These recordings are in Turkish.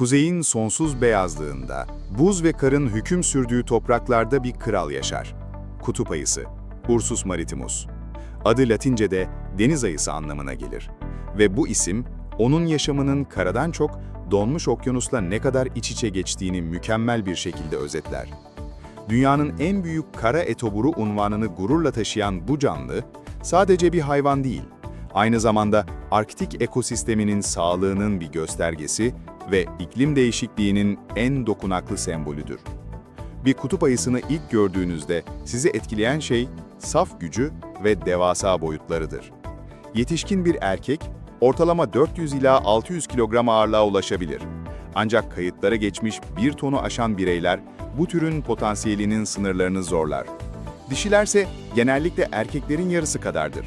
Kuzeyin sonsuz beyazlığında, buz ve karın hüküm sürdüğü topraklarda bir kral yaşar. Kutup ayısı, Ursus maritimus. Adı Latince'de deniz ayısı anlamına gelir. Ve bu isim, onun yaşamının karadan çok donmuş okyanusla ne kadar iç içe geçtiğini mükemmel bir şekilde özetler. Dünyanın en büyük kara etoburu unvanını gururla taşıyan bu canlı, sadece bir hayvan değil, aynı zamanda Arktik ekosisteminin sağlığının bir göstergesi ve iklim değişikliğinin en dokunaklı sembolüdür. Bir kutup ayısını ilk gördüğünüzde sizi etkileyen şey saf gücü ve devasa boyutlarıdır. Yetişkin bir erkek ortalama 400 ila 600 kilogram ağırlığa ulaşabilir. Ancak kayıtlara geçmiş bir tonu aşan bireyler bu türün potansiyelinin sınırlarını zorlar. Dişilerse genellikle erkeklerin yarısı kadardır.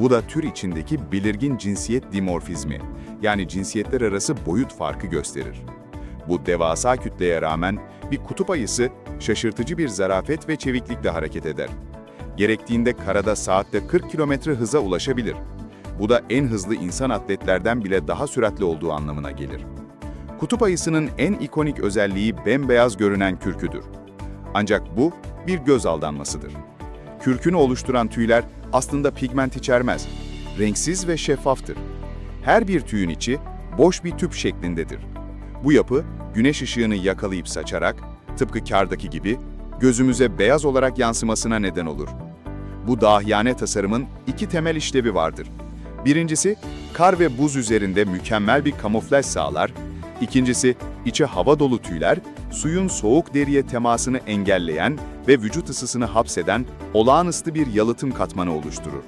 Bu da tür içindeki belirgin cinsiyet dimorfizmi, yani cinsiyetler arası boyut farkı gösterir. Bu devasa kütleye rağmen bir kutup ayısı şaşırtıcı bir zarafet ve çeviklikle hareket eder. Gerektiğinde karada saatte 40 kilometre hıza ulaşabilir. Bu da en hızlı insan atletlerden bile daha süratli olduğu anlamına gelir. Kutup ayısının en ikonik özelliği bembeyaz görünen kürküdür. Ancak bu bir göz aldanmasıdır. Kürkünü oluşturan tüyler aslında pigment içermez. Renksiz ve şeffaftır. Her bir tüyün içi boş bir tüp şeklindedir. Bu yapı güneş ışığını yakalayıp saçarak, tıpkı kardaki gibi, gözümüze beyaz olarak yansımasına neden olur. Bu dahiyane tasarımın iki temel işlevi vardır. Birincisi, kar ve buz üzerinde mükemmel bir kamuflaj sağlar. İkincisi, içi hava dolu tüyler, suyun soğuk deriye temasını engelleyen ve vücut ısısını hapseden olağanüstü bir yalıtım katmanı oluşturur.